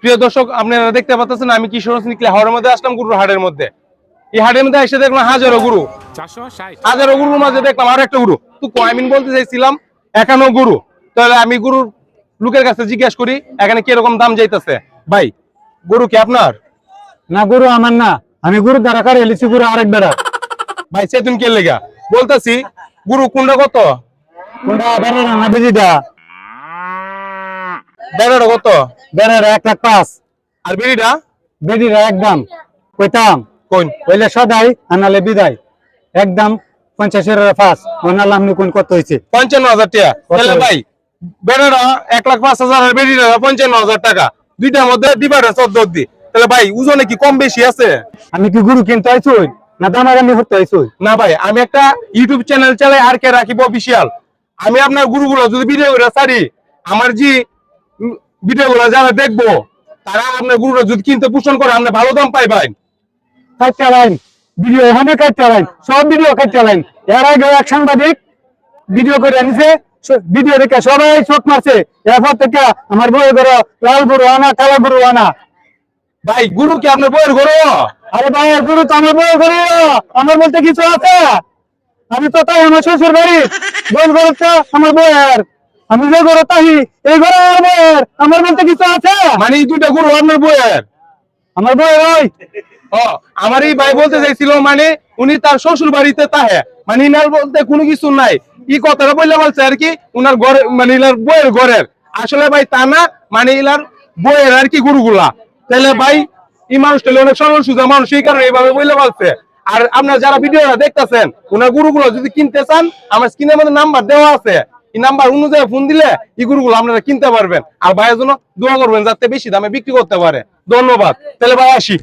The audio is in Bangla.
প্রিয় দর্শক আপনারা দেখতে পাচ্ছেন আমি কিশোরগঞ্জ নিকলে হাওড়ের মধ্যে আসলাম গুরুর হাটের মধ্যে। এই হাটের মধ্যে এসে দেখলাম হাজারো গুরু। হাজারো গুরুর মাঝে দেখলাম আর একটা গুরু। তো কয়মিন বলতে চাইছিলাম একানো গুরু। তাহলে আমি গুরুর লোকের কাছে জিজ্ঞেস করি এখানে কীরকম দাম যাইতেছে? ভাই গরু কি আপনার? না গুরু আমার না। আমি গুরু দ্বারা কারে এলিছি গুরু আরেক বেড়া। ভাই সেতুন কে লেগা। বলতেছি গুরু কোনটা কত? কোনটা? বেড়া না বেজিটা বেড়াটা কত? বেড়ার এক লাখ পাঁচ। আর বিড়িটা? বেডিরা একদম কইতাম কোন? হইলে সদাই আনালে বিদায় একদম পঞ্চাশের পাঁচ। ওনাল কোন কত হয়েছে পঞ্চান্ন হাজার টাকা। তাহলে ভাই বেড়াটা এক লাখ পাঁচ হাজার আর বেড়িটা পঞ্চান্ন হাজার টাকা। দুইটার মধ্যে ডিভাইড চোদ্দ দি তাহলে ভাই ওজনে কি কম বেশি আছে? আমি কি গুরু কিনতে আইছুই? না দামাগানি হতে আইছুই? না ভাই আমি একটা ইউটিউব চ্যানেল চালাই আর কে রাখিব অফিসিয়াল। আমি আপনার গুরুগুলো যদি ভিডিও ছাড়ি আমার যে ভিডিও গুলো যারা দেখব তারা আপনার গুরুরা যদি কিনতে পোষণ করে আপনি ভালো দাম পাই ভাই। কাটতে লাইন ভিডিও এখানে কাটতে লাইন সব ভিডিও কাটতে লাইন। এর আগে এক সাংবাদিক ভিডিও করে আনিছে ভিডিও দেখে সবাই চোখ মারছে। এরপর থেকে আমার বই করো লাল গরু আনা কালো গরু আনা। ভাই গুরু কি আপনার বইয়ের গরু? আরে ভাই গরু তো আমার আমার বলতে কিছু আছে? আমি তো তাই আমার শ্বশুর বাড়ি। বই গরু আমার বইয়ের আমি যে গরু তাই এই গরু আমার বইয়ের আমার বলতে কিছু আছে? মানে এই দুইটা গরু আপনার বইয়ের আমার বইয়ের ওই। আমার এই ভাই বলতে চাইছিল মানে উনি তার শ্বশুর বাড়িতে তাহে। মানে ইনার বলতে কোনো কিছু নাই। এই কথাটা বললে বলছে আর কি উনার ঘরে মানে ইনার বইয়ের ঘরের। আসলে ভাই তা না মানে ইনার বইয়ের আর কি গুরুগুলা। তাহলে ভাই এই মানুষটা অনেক সরল সুজা মানুষ এই কারণে এইভাবে বললে বলছে। আর আপনার যারা ভিডিওটা দেখতেছেন, ওনার গুরুগুলো যদি কিনতে চান, আমার স্ক্রিনের মধ্যে নাম্বার দেওয়া আছে। এই নাম্বার অনুযায়ী ফোন দিলে এই গুরুগুলো আপনারা কিনতে পারবেন। আর ভাইয়ের জন্য দোয়া করবেন যাতে বেশি দামে বিক্রি করতে পারে। ধন্যবাদ। তাহলে ভাই আসি।